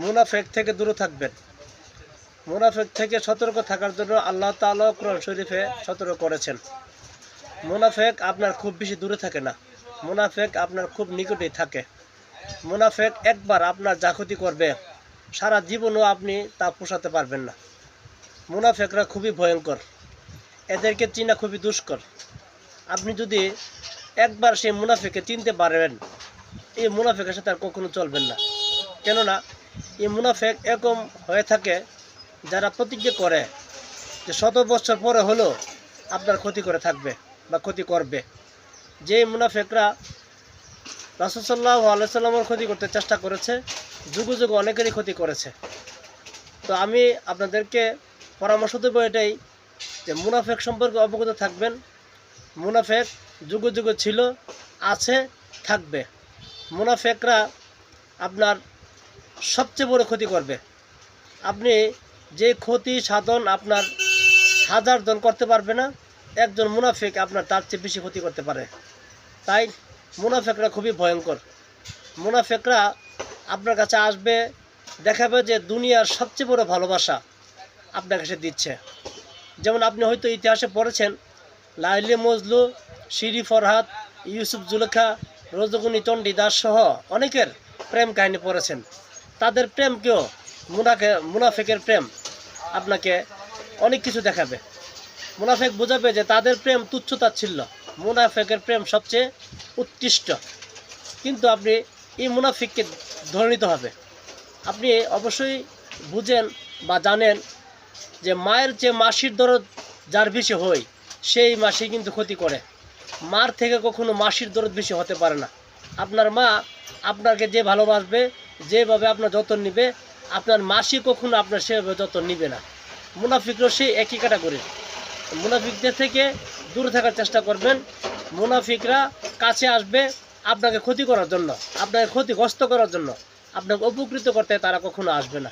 মুনাফেক থেকে দূরে থাকবেন। মুনাফেক থেকে সতর্ক থাকার জন্য আল্লাহ তাআলা কোরআন শরীফে সতর্ক করেছেন। মুনাফেক আপনার খুব বেশি দূরে থাকে না। মুনাফেক আপনার খুব নিকটেই থাকে। মুনাফেক একবার আপনার যা ক্ষতি করবে, সারা জীবনও আপনি তা পোষাতে পারবেন না। মুনাফেকরা খুবই ভয়ঙ্কর। এদেরকে চিনা খুবই দুষ্কর। আপনি যদি একবার সেই মুনাফেকে চিনতে পারবেন এই মুনাফেকের সাথে আর কখনো চলবেন না। কেননা এই মুনাফেক এরকম হয়ে থাকে যারা প্রতিজ্ঞা করে যে শত বছর পরে হলেও আপনার ক্ষতি করে থাকবে বা ক্ষতি করবে। যে মুনাফেকরা রাসুসাল্লাহ আলাইসাল্লামের ক্ষতি করতে চেষ্টা করেছে, যুগ যুগ অনেকেরই ক্ষতি করেছে। তো আমি আপনাদেরকে পরামর্শ দেবো এটাই যে মুনাফেক সম্পর্কে অবগত থাকবেন। মুনাফেক যুগ যুগ ছিল, আছে, থাকবে। মুনাফেকরা আপনার সবচেয়ে বড় ক্ষতি করবে। আপনি যে ক্ষতি সাধন আপনার হাজার জন করতে পারবে না, একজন মুনাফেক আপনার তার চেয়ে বেশি ক্ষতি করতে পারে। তাই মুনাফেকরা খুবই ভয়ঙ্কর। মুনাফেকরা আপনার কাছে আসবে, দেখাবে যে দুনিয়ার সবচেয়ে বড় ভালোবাসা আপনার কাছে দিচ্ছে। যেমন আপনি হয়তো ইতিহাসে পড়েছেন, লাইলি মজলু, শিরি ফরহাদ, ইউসুফ জুলেখা, রজগুনি চণ্ডী দাস সহ অনেকের প্রেম কাহিনী পড়েছেন। তাদের প্রেমকেও মুনাকে মুনাফেকের প্রেম আপনাকে অনেক কিছু দেখাবে। মুনাফেক বোঝাবে যে তাদের প্রেম তুচ্ছতাচ্ছিল্য মুনাফেকের প্রেম সবচেয়ে উৎকৃষ্ট। কিন্তু আপনি এই মুনাফিককে ধরে নিতে হবে। আপনি অবশ্যই বুঝেন বা জানেন যে মায়ের যে মাসির দরদ যার বেশি হয়, সেই মাসি কিন্তু ক্ষতি করে। মার থেকে কখনো মাসির দরদ বেশি হতে পারে না। আপনার মা আপনাকে যে ভালোবাসবে যেভাবে আপনার যত্ন নিবে, আপনার মাসি কখনো আপনার সেভাবে যত্ন নিবে না। মুনাফিকরও সেই একই ক্যাটাগরি মুনাফিকদের থেকে দূরে থাকার চেষ্টা করবেন। মুনাফিকরা কাছে আসবে আপনাকে ক্ষতি করার জন্য, আপনাকে ক্ষতিগ্রস্ত করার জন্য। আপনাকে উপকৃত করতে তারা কখনো আসবে না।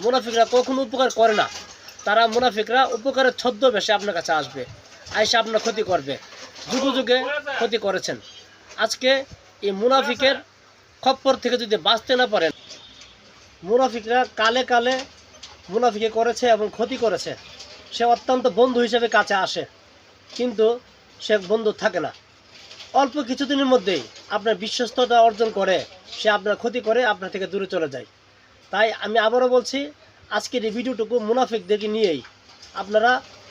মুনাফিকরা কখনো উপকার করে না। তারা মুনাফিকরা উপকারের ছদ্মবেশে আপনার কাছে আসবে, আইসে আপনার ক্ষতি করবে। যুগে যুগে ক্ষতি করেছেন। আজকে এই মুনাফিকের খপ্পর থেকে যদি বাঁচতে না পারেন, মুনাফিকরা কালে কালে মুনাফিকে করেছে এবং ক্ষতি করেছে। সে অত্যন্ত বন্ধু হিসেবে কাছে আসে, কিন্তু সে বন্ধু থাকে না। অল্প কিছুদিনের মধ্যেই আপনার বিশ্বস্ততা অর্জন করে, সে আপনার ক্ষতি করে, আপনার থেকে দূরে চলে যায়। তাই আমি আবারও বলছি, আজকের এই ভিডিওটুকু মুনাফিকদেরকে নিয়েই আপনারা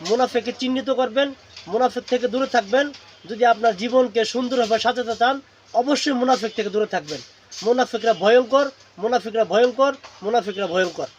মুনাফিককে চিহ্নিত করবেন, মুনাফিক থেকে দূরে থাকবেন। যদি আপনার জীবনকে সুন্দরভাবে সাজাতে চান, অবশ্যই মুনাফিক থেকে দূরে থাকবেন। মুনাফিকরা ভয়ঙ্কর মুনাফিকরা ভয়ঙ্কর মুনাফিকরা ভয়ঙ্কর।